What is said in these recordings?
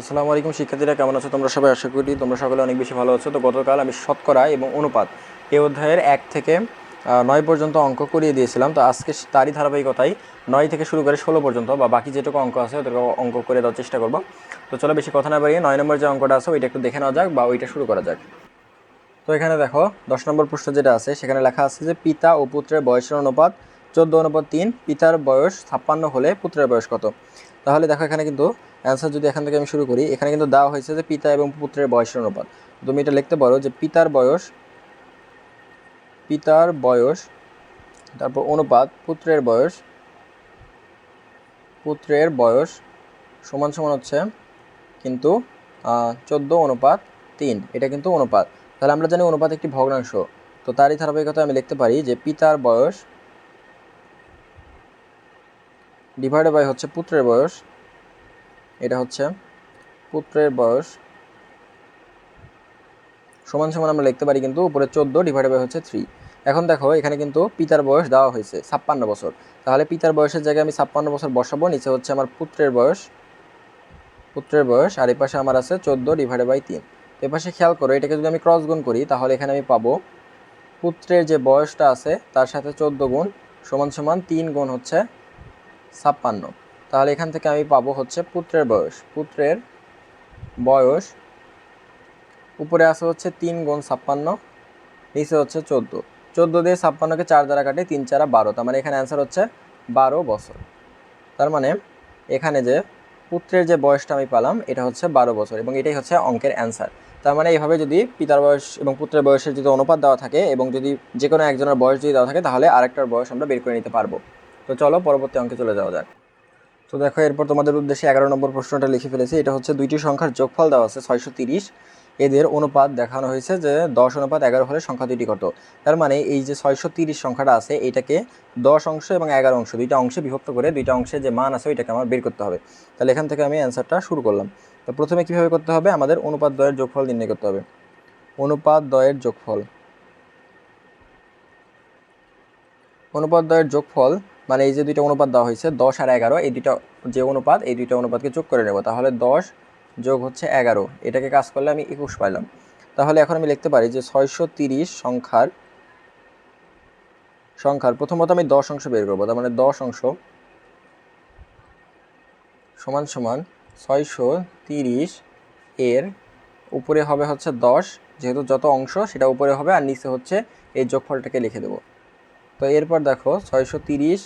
আসসালামু আলাইকুম শিক্ষার্থীরা, কেমন আছো তোমরা সবাই? আশা করি তোমরা সকলে অনেক বেশি ভালো আছো। তো গতকাল আমি শতকরা এবং অনুপাত এই অধ্যায়ের এক থেকে নয় পর্যন্ত অঙ্ক করিয়ে দিয়েছিলাম। তো আজকে তারই ধারাবাহিকতায় নয় থেকে শুরু করে ষোলো পর্যন্ত বা বাকি যেটুকু অঙ্ক আছে ওদেরকে অঙ্ক করে দেওয়ার চেষ্টা করব। তো চলো বেশি কথা না বাড়িয়ে নয় নম্বর যে অঙ্কটা আছে ওইটা একটু দেখে নেওয়া যাক বা ওইটা শুরু করা যাক। তো এখানে দেখো, দশ নম্বর প্রশ্ন যেটা আছে, সেখানে লেখা আছে যে পিতা ও পুত্রের বয়সের অনুপাত চোদ্দ অনুপাত তিন, পিতার বয়স ছাপ্পান্ন হলে পুত্রের বয়স কত? তাহলে দেখো এখানে কিন্তু অ্যান্সার যদি এখান থেকে আমি শুরু করি, এখানে কিন্তু দেওয়া হয়েছে যে পিতা এবং পুত্রের বয়সের অনুপাত। তুমি এটা লিখতে পারো যে পিতার বয়স পিতার বয়স, তারপর অনুপাত, পুত্রের বয়স পুত্রের বয়স সমান সমান হচ্ছে কিন্তু চোদ্দ অনুপাত তিন। এটা কিন্তু অনুপাত। তাহলে আমরা জানি অনুপাত একটি ভগ্নাংশ। তো তারই ধারাবাহিকতা আমি লিখতে পারি যে পিতার বয়স ডিভাইডেড বাই হচ্ছে পুত্রের বয়স এটা হচ্ছে পুত্রের বয়স। সমান সমান আমরা লিখতে পারি কিন্তু উপরে চোদ্দ ডিভাইডেড বাই হচ্ছে থ্রি এখন দেখো, এখানে কিন্তু পিতার বয়স দেওয়া হয়েছে, ছাপ্পান্ন বছর। তাহলে পিতার বয়সের জায়গায় আমি ছাপ্পান্ন বছর বসাবো, নিচে হচ্ছে আমার পুত্রের বয়স। পুত্রের বয়স, আর এই পাশে আমার আছে চোদ্দ ডিভাইডেড বাই তিন। এ পাশে খেয়াল করো, এটাকে যদি আমি ক্রস গুণ করি, তাহলে এখানে আমি পাবো পুত্রের যে বয়সটা আছে, তার সাথে চোদ্দ গুণ, সমান সমান তিন গুণ হচ্ছে ছাপ্পান্ন। তাহলে এখান থেকে আমি পাবো হচ্ছে পুত্রের বয়স। পুত্রের বয়স উপরে আছে হচ্ছে তিন গুণ ছাপ্পান্ন, নিচে হচ্ছে চোদ্দ। চোদ্দ দিয়ে ছাপ্পান্নকে চার দ্বারা কাটে তিন চারা বারো, তার মানে এখানে অ্যান্সার হচ্ছে বারো বছর। তার মানে এখানে যে পুত্রের যে বয়সটা আমি পেলাম, এটা হচ্ছে বারো বছর এবং এটাই হচ্ছে অঙ্কের অ্যান্সার তার মানে এইভাবে যদি পিতার বয়স এবং পুত্রের বয়সের যদি অনুপাত দেওয়া থাকে এবং যদি যে কোনো একজনের বয়স যদি দেওয়া থাকে, তাহলে আরেকটার বয়স আমরা বের করে নিতে পারব। তো চলো পরবর্তী অঙ্কে চলে যাওয়া যাক। তো দেখো, এরপর তোমাদের উদ্দেশ্যে এগারো নম্বর প্রশ্নটা লিখে ফেলেছি। এটা হচ্ছে দুইটি সংখ্যার যোগফল দেওয়া আছে, ছয়শো তিরিশ। এদের অনুপাত দেখানো হয়েছে যে দশ অনুপাত এগারো হলে সংখ্যা দুইটি কত? তার মানে এই যে ছয়শো তিরিশ সংখ্যাটা আছে, এটাকে দশ অংশ এবং এগারো অংশ, দুইটা অংশে বিভক্ত করে দুইটা অংশে যে মান আছে, ওইটাকে আমার বের করতে হবে। তাহলে এখান থেকে আমি অ্যান্সারটা শুরু করলাম। তো প্রথমে কীভাবে করতে হবে? আমাদের অনুপাত দয়ের যোগফল নির্ণয় করতে হবে। অনুপাত দয়ের যোগফল। অনুপাত দয়ের যোগফল মানে এই যে দুইটা অনুপাত দেওয়া হয়েছে, দশ আর এগারো, এই দুইটা যে অনুপাত, এই দুইটা অনুপাতকে যোগ করে নেব। তাহলে দশ যোগ হচ্ছে এগারো, এটাকে কাজ করলে আমি একুশ পাইলাম। তাহলে এখন আমি লিখতে পারি যে ছয়শো তিরিশ সংখ্যার সংখ্যার, প্রথমত আমি দশ অংশ বের করব, তার মানে দশ অংশ সমান সমান ছয়শো তিরিশ এর উপরে হবে হচ্ছে দশ, যেহেতু যত অংশ সেটা উপরে হবে আর নিচে হচ্ছে এই যোগফলটাকে লিখে দেবো। তো এরপর দেখো, ছয়শো তিরিশ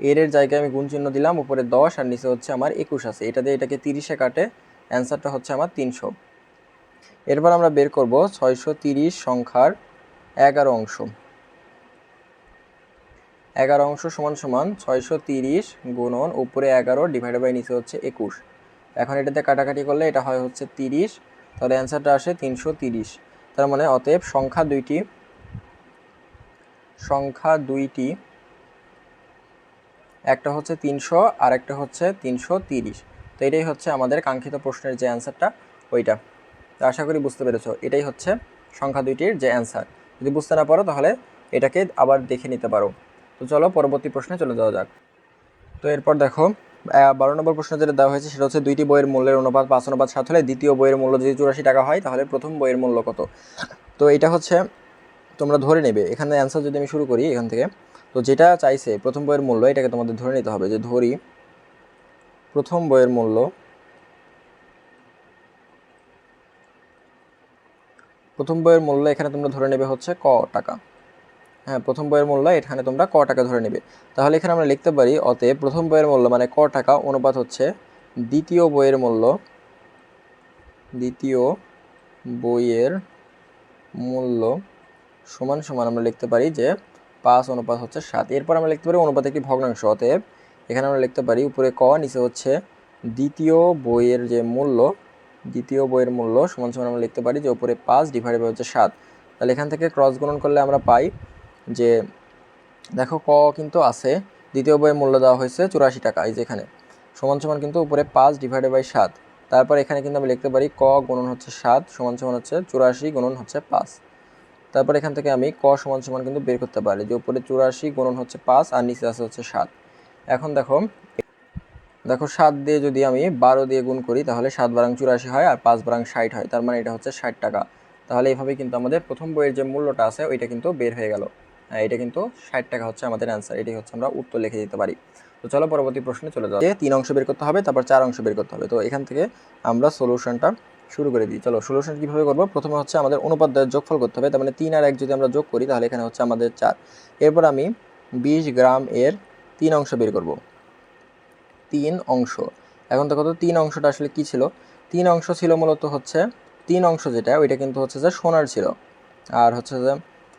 এর এর জায়গায় আমি গুণ চিহ্ন দিলাম, উপরে দশ আর নিচে হচ্ছে আমার একুশ আছে। এটা দিয়ে এটাকে তিরিশে কাটে, অ্যান্সারটা হচ্ছে আমার তিনশো। এরপর আমরা বের করব ছয়শো তিরিশ সংখ্যার এগারো অংশ। এগারো অংশ সমান সমান ছয়শো তিরিশ গুণন উপরে এগারো ডিভাইডেড বাই নিচে হচ্ছে একুশ। এখন এটাতে কাটাকাটি করলে এটা হয় হচ্ছে তিরিশ, তাহলে অ্যান্সারটা আসে তিনশো তিরিশ। তার মানে অতএব সংখ্যা দুইটি সংখ্যা দুইটি একটা হচ্ছে তিনশো, আর একটা হচ্ছে তিনশো তিরিশ। তো এটাই হচ্ছে আমাদের কাঙ্ক্ষিত প্রশ্নের যে অ্যান্সারটা, ওইটা। তো আশা করি বুঝতে পেরেছ, এটাই হচ্ছে সংখ্যা দুইটির যে অ্যান্সার। যদি বুঝতে না পারো তাহলে এটাকে আবার দেখে নিতে পারো। তো চলো পরবর্তী প্রশ্নে চলে যাওয়া যাক। তো এরপর দেখো বারো নম্বর প্রশ্ন যেটা দেওয়া হয়েছে সেটা হচ্ছে দুইটি বইয়ের মূল্যের অনুপাত, পাঁচ অনুপাত, সাত হলে দ্বিতীয় বইয়ের মূল্য যদি চুরাশি টাকা হয় তাহলে প্রথম বইয়ের মূল্য কত? তো এটা হচ্ছে তোমরা ধরে নেবে। এখানে অ্যান্সার যদি আমি শুরু করি এখান থেকে তো যেটা চাইছে, প্রথম বইয়ের মূল্য, এটাকে তোমাদের ধরে নিতে হবে যে ধরি প্রথম বইয়ের মূল্য প্রথম বইয়ের মূল্য এখানে তোমরা ধরে নেবে হচ্ছে ক টাকা। হ্যাঁ প্রথম বইয়ের মূল্য এখানে তোমরা ক টাকা ধরে নেবে। তাহলে এখানে আমরা লিখতে পারি, অতএব প্রথম বইয়ের মূল্য মানে ক টাকা, অনুপাত হচ্ছে দ্বিতীয় বইয়ের মূল্য, দ্বিতীয় বইয়ের মূল্য সমান সমান আমরা লিখতে পারি যে পাঁচ অনুপাত হচ্ছে সাত। এরপর আমরা লিখতে পারি অনুপাত একটি ভগ্নাংশ, অতএব এখানে আমরা লিখতে পারি উপরে ক, নিচে হচ্ছে দ্বিতীয় বইয়ের যে মূল্য, দ্বিতীয় বইয়ের মূল্য সমান সমান আমরা লিখতে পারি যে উপরে পাঁচ ডিভাইডেড বাই হচ্ছে সাত। তাহলে এখান থেকে ক্রস গুণন করলে আমরা পাই যে, দেখো ক কিন্তু আছে, দ্বিতীয় বইয়ের মূল্য দেওয়া হয়েছে চুরাশি টাকা, এই যে এখানে। সমান সমান কিন্তু উপরে পাঁচ ডিভাইডেড বাই সাত। তারপর এখানে কিন্তু আমি লিখতে পারি ক গুণন হচ্ছে সাত, সমান সমান হচ্ছে চুরাশি গুণন হচ্ছে পাঁচ। তারপর এখান থেকে আমি ক সমান সমান কিন্তু বের করতে পারি। যে উপরে চুরাশি গুণন হচ্ছে পাঁচ আর নিচে আছে হচ্ছে সাত। এখন দেখো দেখো সাত দিয়ে যদি আমি বারো দিয়ে গুণ করি, তাহলে সাত বারাং চুরাশি হয় আর পাঁচ বারাং ষাট হয়। তার মানে এটা হচ্ছে ষাট টাকা। তাহলে এইভাবে কিন্তু আমাদের প্রথম বইয়ের যে মূল্যটা আছে, ওইটা কিন্তু বের হয়ে গেল। হ্যাঁ এটা কিন্তু ষাট টাকা হচ্ছে আমাদের অ্যান্সার এটি হচ্ছে আমরা উত্তর লিখে দিতে পারি। তো চলো পরবর্তী প্রশ্নে চলে যাও যে তিন অংশ বের করতে হবে, তারপর চার অংশ বের করতে হবে। তো এখান থেকে আমরা সলিউশনটা শুরু করে দিই। চলো সলিউশন কীভাবে করব? প্রথমে হচ্ছে আমাদের অনুপাদ্যের যোগফল করতে হবে। তার মানে তিন আর এক যদি আমরা যোগ করি, তাহলে এখানে হচ্ছে আমাদের চার। এরপর আমি বিশ গ্রাম এর তিন অংশ বের করব। তিন অংশ। এখন দেখো তো তিন অংশটা আসলে কি ছিল? তিন অংশ ছিল মূলত হচ্ছে, তিন অংশ যেটা, ওইটা কিন্তু হচ্ছে যে সোনার ছিল। আর হচ্ছে যে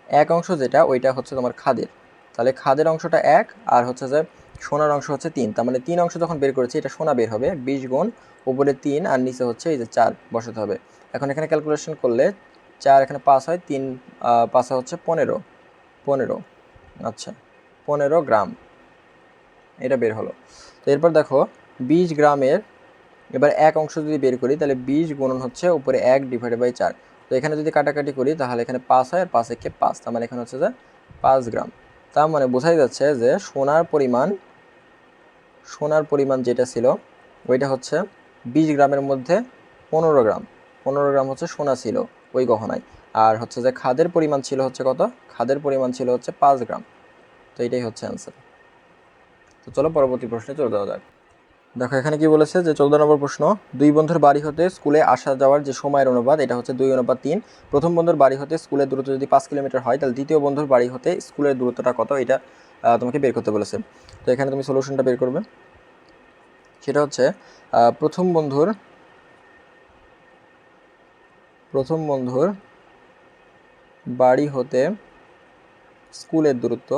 এক অংশ যেটা, ওইটা হচ্ছে তোমার খাদের। তাহলে খাদের অংশটা এক, আর হচ্ছে যে সোনার অংশ হচ্ছে তিন। তার মানে তিন অংশ যখন বের করেছি, এটা সোনা বের হবে, বিশ গুণ, উপরে তিন, আর নিচে হচ্ছে এই যে চার বসাতে হবে। এখন এখানে ক্যালকুলেশন করলে চার এখানে পাঁচ হয়, তিন পাঁচ হচ্ছে পনেরো। পনেরো আচ্ছা পনেরো গ্রাম। এটা বের হলো। তো এরপর দেখো, বিশ গ্রামের, এবার এক অংশ যদি বের করি, তাহলে বিশ গুণন হচ্ছে উপরে এক ডিভাইডেড বাই চার। তো এখানে যদি কাটাকাটি করি, তাহলে এখানে পাঁচ হয়, আর পাঁচ একে পাঁচ, তার মানে এখানে হচ্ছে যে পাঁচ গ্রাম। তার মানে বোঝাই যাচ্ছে যে সোনার পরিমাণ সোনার পরিমাণ যেটা ছিল, ওইটা হচ্ছে বিশ গ্রামের মধ্যে পনেরো গ্রাম। পনেরো গ্রাম হচ্ছে সোনা ছিল ওই গহনায়। আর হচ্ছে যে খাদের পরিমাণ ছিল হচ্ছে কত? খাদের পরিমাণ ছিল হচ্ছে পাঁচ গ্রাম। তো এটাই হচ্ছে অ্যান্সার তো চলো পরবর্তী প্রশ্নে চলে যাওয়া যাক। দেখো, এখানে কি বলেছে যে চৌদ্দ নম্বর প্রশ্ন, দুই বন্ধুর বাড়ি হতে স্কুলে আসা যাওয়ার যে সময়ের অনুপাত, এটা হচ্ছে দুই অনুপাত তিন। প্রথম বন্ধুর বাড়ি হতে স্কুলের দূরত্ব যদি পাঁচ কিলোমিটার হয়, তাহলে দ্বিতীয় বন্ধুর বাড়ি হতে স্কুলের দূরত্বটা কত? এটা তোমাকে বের করতে বলেছে। তো এখানে তুমি সলিউশনটা বের করবে। সেটা হচ্ছে প্রথম বন্ধুর প্রথম বন্ধুর বাড়ি হতে স্কুলের দূরত্ব।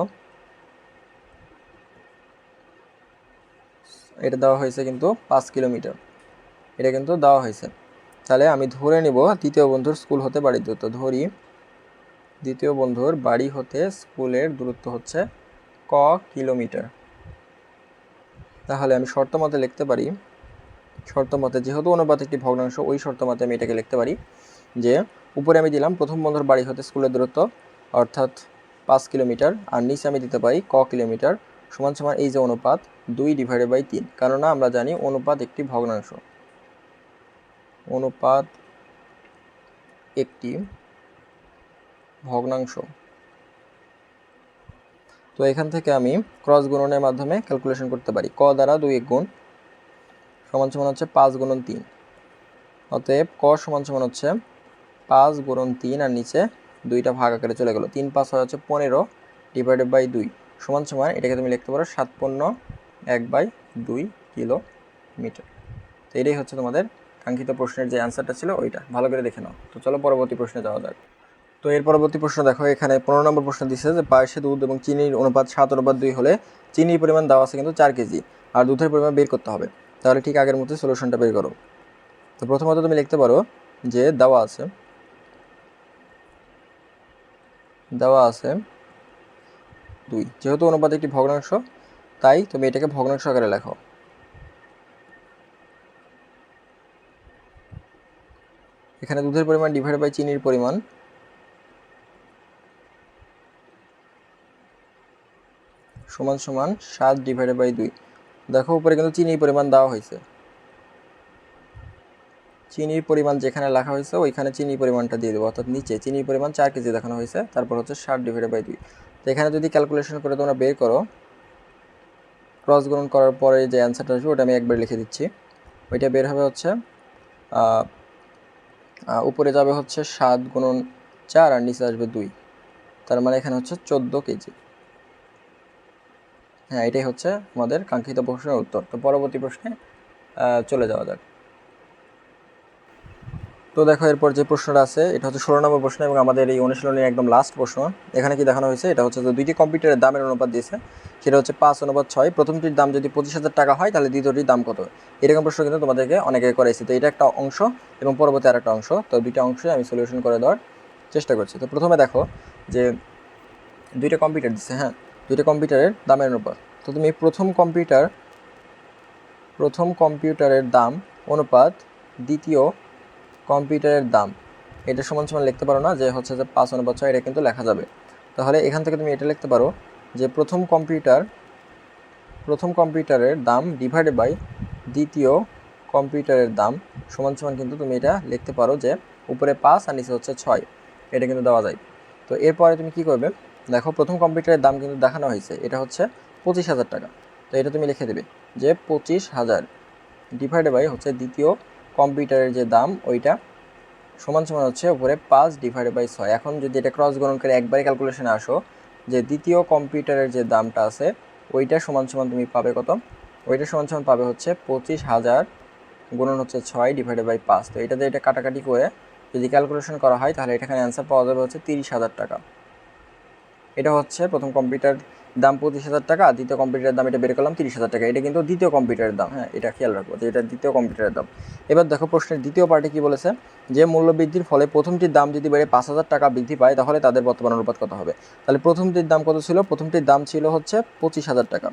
এটা দেওয়া হয়েছে কিন্তু পাঁচ কিলোমিটার। এটা কিন্তু দেওয়া হয়েছে। তাহলে আমি ধরে নিব দ্বিতীয় বন্ধুর স্কুল হতে বাড়ির দূরত্ব। ধরি, দ্বিতীয় বন্ধুর বাড়ি হতে স্কুলের দূরত্ব হচ্ছে ক কিলোমিটার। তাহলে আমি শর্ত মতে লিখতে পারি, শর্ত মতে যেহেতু অনুপাত একটি ভগ্নাংশ, ওই শর্ত মতে আমি এটাকে লিখতে পারি যে, উপরে আমি দিলাম প্রথম বন্ধুর বাড়ি হতে স্কুলের দূরত্ব, অর্থাৎ পাঁচ কিলোমিটার, আর নিচে আমি দিতে পারি ক কিলোমিটার সমান সমান এই যে অনুপাত দুই ডিভাইডেড বাই তিন। কেননা আমরা জানি অনুপাত একটি ভগ্নাংশ। অনুপাত একটি ভগ্নাংশ। তো এখান থেকে আমি ক্রস গুণনের মাধ্যমে ক্যালকুলেশন করতে পারি। ক দ্বারা দুই এক গুণ সমান সমান হচ্ছে পাঁচ গুণন তিন। অতএব ক সমান সমান হচ্ছে পাঁচ গুণন তিন আর নিচে দুইটা ভাগ আকারে চলে গেল। তিন পাঁচ হয় হচ্ছে পনেরো ডিভাইডেড বাই দুই। সমান সমান এটাকে তুমি লিখতে পারো সাত পণ্য এক বাই দুই কিলোমিটার। তো এটাই হচ্ছে তোমাদের কাঙ্ক্ষিত প্রশ্নের যে অ্যান্সারটা ছিল ওইটা। ভালো করে দেখে নাও। তো চলো পরবর্তী প্রশ্নে যাওয়া যাক। তো এর পরবর্তী প্রশ্ন, দেখো, এখানে পনেরো নম্বর প্রশ্ন দিচ্ছে যে পায়েসে দুধ এবং চিনির অনুপাত সাত অনুপাত দুই হলে চিনির পরিমাণ দেওয়া আছে কিন্তু চার কেজি আর দুধের পরিমাণ বের করতে হবে। তাহলে ঠিক আগের মতো সলিউশনটা বের করো। তো প্রথমত তুমি লিখতে পারো যে দেওয়া আছে দেওয়া আছে দুই। যেহেতু অনুপাত একটি ভগ্নাংশ, তাই তুমি এটাকে ভগ্নাংশ আকারে লেখো। এখানে দুধের পরিমাণ ডিভাইড বাই চিনির পরিমাণ সমান সমান সাত ডিভাইডেড বাই দুই। দেখো, উপরে কিন্তু চিনির পরিমাণ দেওয়া হয়েছে। চিনির পরিমাণ যেখানে লেখা হয়েছে, ওইখানে চিনির পরিমাণটা দিয়ে দেবো। অর্থাৎ নিচে চিনির পরিমাণ চার কেজি দেখানো হয়েছে, তারপর হচ্ছে ষাট ডিভাইডেড বাই দুই। তো এখানে যদি ক্যালকুলেশন করে তোমরা বের করো ক্রস গ্রহণ করার পরে যে অ্যান্সারটা আসবে, ওটা আমি একবার লিখে দিচ্ছি। ওইটা বের হবে হচ্ছে উপরে যাবে হচ্ছে সাত গুণন চার আর নিচে আসবে দুই। তার মানে এখানে হচ্ছে চোদ্দ কেজি। হ্যাঁ এটাই হচ্ছে আমাদের কাঙ্ক্ষিত প্রশ্নের উত্তর। তো পরবর্তী প্রশ্নে চলে যাওয়া যাক। তো দেখো, এরপর যে প্রশ্নটা আছে, এটা হচ্ছে ষোলো নম্বর প্রশ্ন এবং আমাদের এই অনুশীলনের একদম লাস্ট প্রশ্ন। এখানে কি দেখানো হয়েছে? এটা হচ্ছে যে দুইটি কম্পিউটারের দামের অনুপাত দিয়েছে। সেটা হচ্ছে পাঁচ অনুপাত ছয়। প্রথমটির দাম যদি পঁচিশ হাজার টাকা হয়, তাহলে দ্বিতীয়টির দাম কত? এরকম প্রশ্ন কিন্তু তোমাদেরকে অনেকে করাইছে। তো এটা একটা অংশ এবং পরবর্তী আরেকটা অংশ। তো দুইটা অংশে আমি সলিউশন করে দেওয়ার চেষ্টা করছি। তো প্রথমে দেখো যে দুইটা কম্পিউটার দিচ্ছে হ্যাঁ? দুইটা কম্পিউটারের দামের অনুপাত। তো তুমি প্রথম কম্পিউটার, প্রথম কম্পিউটারের দাম, অনুপাত, দ্বিতীয় কম্পিউটারের দাম। এটা সমান সমান লিখতে পারো না, যে হচ্ছে যে পাঁচ অনুপাত ছয়, এটা কিন্তু লেখা যাবে। তাহলে এখান থেকে তুমি এটা লিখতে পারো যে প্রথম কম্পিউটার, প্রথম কম্পিউটারের দাম ডিভাইডেড বাই দ্বিতীয় কম্পিউটারের দাম সমান সমান কিন্তু তুমি এটা লিখতে পারো যে উপরে পাঁচ আর নিচে হচ্ছে ছয়। এটা কিন্তু দেওয়া যায়। তো এরপরে তুমি কি করবে? দেখো, প্রথম কম্পিউটারের দাম কিন্তু দেখানো হয়েছে। এটা হচ্ছে পঁচিশ হাজার টাকা। তো এটা তুমি লিখে দেবে যে পঁচিশ হাজার ডিভাইডেড বাই হচ্ছে দ্বিতীয় কম্পিউটারের যে দাম, ওইটা সমান সমান হচ্ছে উপরে পাঁচ ডিভাইডেড বাই ছয়। এখন যদি এটা ক্রস গুণন করে একবারে ক্যালকুলেশনে আসো যে দ্বিতীয় কম্পিউটারের যে দামটা আছে, ওইটা সমান সমান তুমি পাবে কত? ওইটা সমান সমান পাবে হচ্ছে পঁচিশ হাজার গুণন হচ্ছে ছয় ডিভাইডেড বাই পাঁচ। তো এটাতে এটা কাটাকাটি করে যদি ক্যালকুলেশন করা হয়, তাহলে এখানে অ্যান্সার পাওয়া যাবে হচ্ছে তিরিশ হাজার টাকা। এটা হচ্ছে প্রথম কম্পিউটার দাম পঁচিশ হাজার টাকা দ্বিতীয় কম্পিউটারের দাম এটা বের করলাম তিরিশ হাজার টাকা। এটা কিন্তু দ্বিতীয় কম্পিউটারের দাম। হ্যাঁ এটা খেয়াল রাখব যে এটা দ্বিতীয় কম্পিউটারের দাম। এবার দেখো প্রশ্নের দ্বিতীয় পার্টে কি বলেছে? যে মূল্য বৃদ্ধির ফলে প্রথমটির দাম যদি বেড়ে পাঁচ হাজার টাকা বৃদ্ধি পায় তাহলে তাদের বর্তমান অনুপাত কত হবে? তাহলে প্রথমটির দাম কত ছিল? প্রথমটির দাম ছিল হচ্ছে পঁচিশ হাজার টাকা।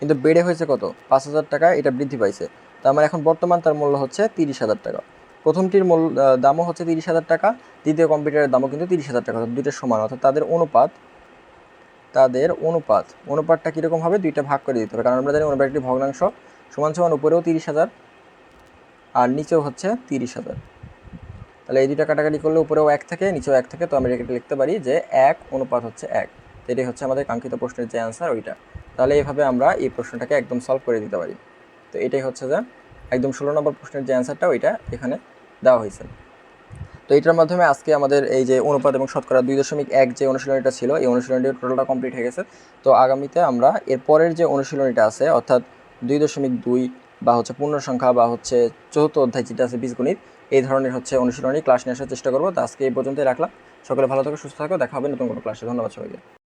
কিন্তু বেড়ে হয়েছে কত? পাঁচ হাজার টাকা এটা বৃদ্ধি পাইছে। তার মানে এখন বর্তমান তার মূল্য হচ্ছে তিরিশ হাজার টাকা। প্রথমটির আহ, দামও হচ্ছে তিরিশ হাজার টাকা দ্বিতীয় কম্পিউটারের দামও কিন্তু তিরিশ হাজার টাকা অর্থাৎ দুইটা সমান। অর্থাৎ তাদের অনুপাত তাদের অনুপাত। অনুপাতটা কীরকম হবে? দুইটা ভাগ করে দিতে হবে। কারণ আমরা জানি অনুপাত একটি ভগ্নাংশ সমান সমান উপরেও তিরিশ হাজার আর নিচেও হচ্ছে তিরিশ হাজার। তাহলে এই দুইটা কাটাকাটি করলে উপরেও এক থাকে, নিচেও এক থাকে। তো আমরা এটা লিখতে পারি যে এক অনুপাত হচ্ছে এক। এটাই হচ্ছে আমাদের কাঙ্ক্ষিত প্রশ্নের যে অ্যান্সার ওইটা। তাহলে এইভাবে আমরা এই প্রশ্নটাকে একদম সলভ করে দিতে পারি। তো এটাই হচ্ছে যে একদম ষোলো নম্বর প্রশ্নের যে অ্যান্সারটা ওইটা এখানে দেওয়া হয়েছে। তো এটার মাধ্যমে আজকে আমাদের এই যে অনুপাত এবং শতকরা দুই দশমিক এক যে অনুশীলনীটা ছিল, এই অনুশীলনীটির টোটালটা কমপ্লিট হয়ে গেছে। তো আগামীতে আমরা এর পরের যে অনুশীলনীটা আছে, অর্থাৎ দুই দশমিক দুই বা হচ্ছে পূর্ণ সংখ্যা বা হচ্ছে চতুর্থ অধ্যায় যেটা আছে বীজগণিত, এই ধরনের হচ্ছে অনুশীলনী ক্লাস নিয়ে আসার চেষ্টা করব। তো আজকে এই পর্যন্তই রাখলাম। সকলে ভালো থাকো, সুস্থ থাকো, দেখা হবে নতুন কোনো ক্লাসে ধন্যবাদ সবাইকে।